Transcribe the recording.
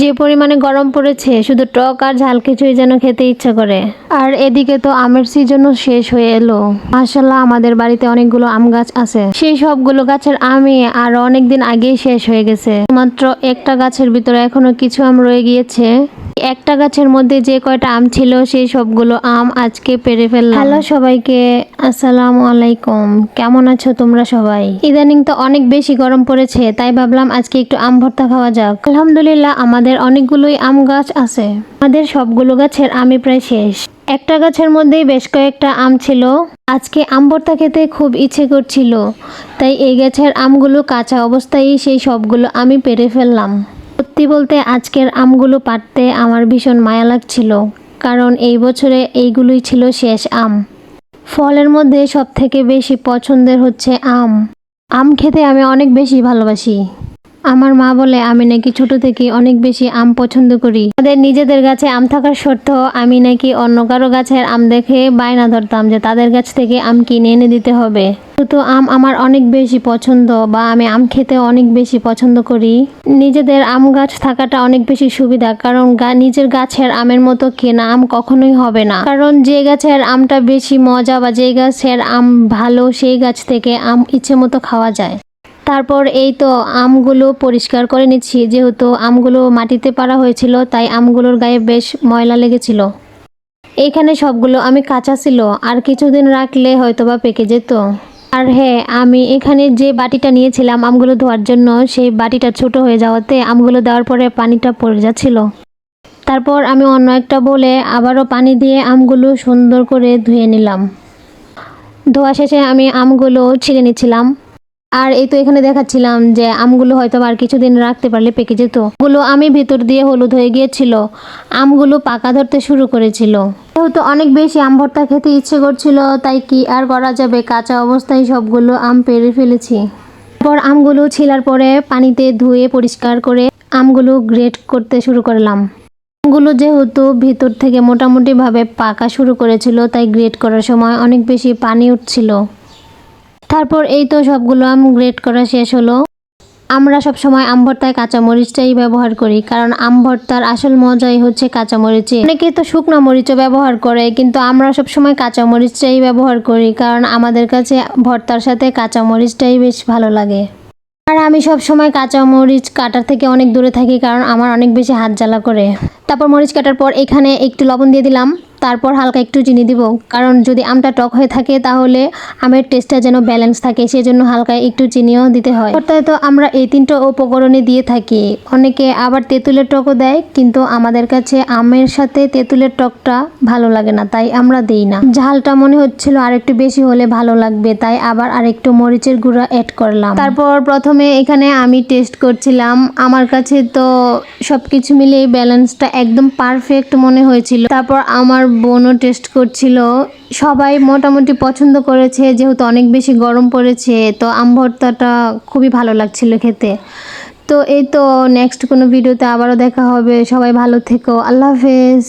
যে পরিমাণে গরম পড়েছে, শুধু টক আর ঝাল কিছুই যেন খেতে ইচ্ছা করে। আর এদিকে তো আমের সিজনও শেষ হয়ে এলো। মাসাল্লাহ আমাদের বাড়িতে অনেকগুলো আম গাছ আছে। সেই সবগুলো গাছের আমই আর অনেকদিন আগেই শেষ হয়ে গেছে। মাত্র একটা গাছের ভিতরে এখনও কিছু আম রয়ে গিয়েছে। একটা গাছের মধ্যে যে কয়টা আম ছিল, সেই সবগুলো আম আজকে পেরে ফেললাম। হ্যালো সবাইকে, আসসালামু আলাইকুম। কেমন আছো তোমরা সবাই? ইদানিং তো অনেক বেশি গরম পড়েছে, তাই ভাবলাম আজকে একটু আম ভর্তা খাওয়া যাক। আলহামদুলিল্লাহ আমাদের অনেকগুলোই আম গাছ আছে। আমাদের সবগুলো গাছের আমই প্রায় শেষ। একটা গাছের মধ্যেই বেশ কয়েকটা আম ছিল। আজকে আম ভর্তা খেতে খুব ইচ্ছে করছিল। তাই এই গাছের আমগুলো কাঁচা অবস্থায় সেই সবগুলো আমি পেরে ফেললাম। সত্যি বলতে আজকের আমগুলো পাড়তে আমার ভীষণ মায়া লাগছিল। কারণ এই বছরে এইগুলোই ছিল শেষ আম। ফলের মধ্যে সব থেকে বেশি পছন্দের হচ্ছে আম। আম খেতে আমি অনেক বেশি ভালোবাসি। আমার মা বলে, আমি নাকি ছোট থেকে অনেক বেশি আম পছন্দ করি। তাদের নিজেদের গাছে আম থাকার সত্ত্বেও আমি নাকি অন্য কারও গাছের আম দেখে বায়না ধরতাম যে তাদের গাছ থেকে আম কিনে এনে দিতে হবে। তো আম আমার অনেক বেশি পছন্দ বা আমি আম খেতে অনেক বেশি পছন্দ করি, নিজেদের আম গাছ থাকাটা অনেক বেশি সুবিধা, কারণ নিজের গাছের আমের মতো কেনা আম কখনোই হবে না। কারণ যে গাছের আমটা বেশি মজা বা যে গাছের আম ভালো, সেই গাছ থেকে আম ইচ্ছে মতো খাওয়া যায়। তারপর এই তো আমগুলো পরিষ্কার করে নিচ্ছি। যেহেতু আমগুলো মাটিতে পাড়া হয়েছিল, তাই আমগুলোর গায়ে বেশ ময়লা লেগেছিল। এইখানে সবগুলো আমি কাঁচা ছিল, আর কিছুদিন রাখলে হয়তোবা পেকে যেত। আর হ্যাঁ আমি এখানে যে বাটিটা নিয়েছিলাম আমগুলো ধোয়ার জন্য, সেই বাটিটা ছোট হয়ে যাওয়াতে আমগুলো দেওয়ার পরে পানিটা পড়ে যাচ্ছিল। তারপর আমি অন্য একটা বলে আবারও পানি দিয়ে আমগুলো সুন্দর করে ধুয়ে নিলাম। ধোয়া শেষে আমি আমগুলো ছিঁড়ে নিচ্ছিলাম। আর এই তো এখানে দেখাচ্ছিলাম যে আমগুলো হয়তো আর কিছুদিন রাখতে পারলে পেকে যেত। গুলো আমি ভেতর দিয়ে হলুদ হয়ে গিয়েছিল। আমগুলো পাকা ধরতে শুরু করেছিল। যেহেতু অনেক বেশি আম ভর্তা খেতে ইচ্ছে করছিল, তাই কি আর করা যাবে? কাঁচা অবস্থায় সবগুলো আম পেরে ফেলেছি। তারপর আমগুলো ছিলার পরে পানিতে ধুয়ে পরিষ্কার করে আমগুলো গ্রেট করতে শুরু করলাম। আমগুলো যেহেতু ভিতর থেকে মোটামুটিভাবে পাকা শুরু করেছিল, তাই গ্রেট করার সময় অনেক বেশি পানি উঠছিল। তারপর এই তো সবগুলো আম গ্রেট করা শেষ হলো। আমরা সব সময় আম ভর্তায় কাঁচা ব্যবহার করি, কারণ আম ভর্তার আসল মজাই হচ্ছে কাঁচা মরিচে অনেকে তো শুকনো মরিচও ব্যবহার করে, কিন্তু আমরা সব সময় কাঁচা মরিচটাই ব্যবহার করি, কারণ আমাদের কাছে ভর্তার সাথে কাঁচামরিচটাই বেশ ভালো লাগে। আর আমি সব সময় কাঁচা মরিচ কাটার থেকে অনেক দূরে থাকি, কারণ আমার অনেক বেশি হাত জ্বালা করে। তারপর মরিচ কাটার পর এখানে একটু লবণ দিয়ে দিলাম। তারপর হালকা একটু চিনি দিব। কারণ যদি আমটা টক হয়ে থাকে, তাহলে আমের টেস্টটা যেন ব্যালেন্স থাকে, সেজন্য হালকা একটু চিনিও দিতে হয়। অর্থাৎ তো আমরা এই তিনটা উপকরণে দিয়ে থাকি। অনেকে আবার তেঁতুলের টকও দেয়, কিন্তু আমাদের কাছে আমের সাথে তেঁতুলের টকটা ভালো লাগে না, তাই আমরা দিই না। ঝালটা মনে হচ্ছিল আর একটু বেশি হলে ভালো লাগবে, তাই আবার আর একটু মরিচের গুঁড়া অ্যাড করলাম। তারপর প্রথমে এখানে আমি টেস্ট করছিলাম, আমার কাছে তো সবকিছু মিলিয়ে ব্যালেন্সটা একদম পারফেক্ট মনে হয়েছিল। তারপর আমার বোনও টেস্ট করছিল। সবাই মোটামুটি পছন্দ করেছে, যেহেতু অনেক বেশি গরম পড়েছে, তো আম ভর্তাটা খুবই ভালো লাগছিল খেতে। তো এই তো নেক্সট কোনো ভিডিওতে আবারও দেখা হবে। সবাই ভালো থেকো। আল্লাহ হাফেজ।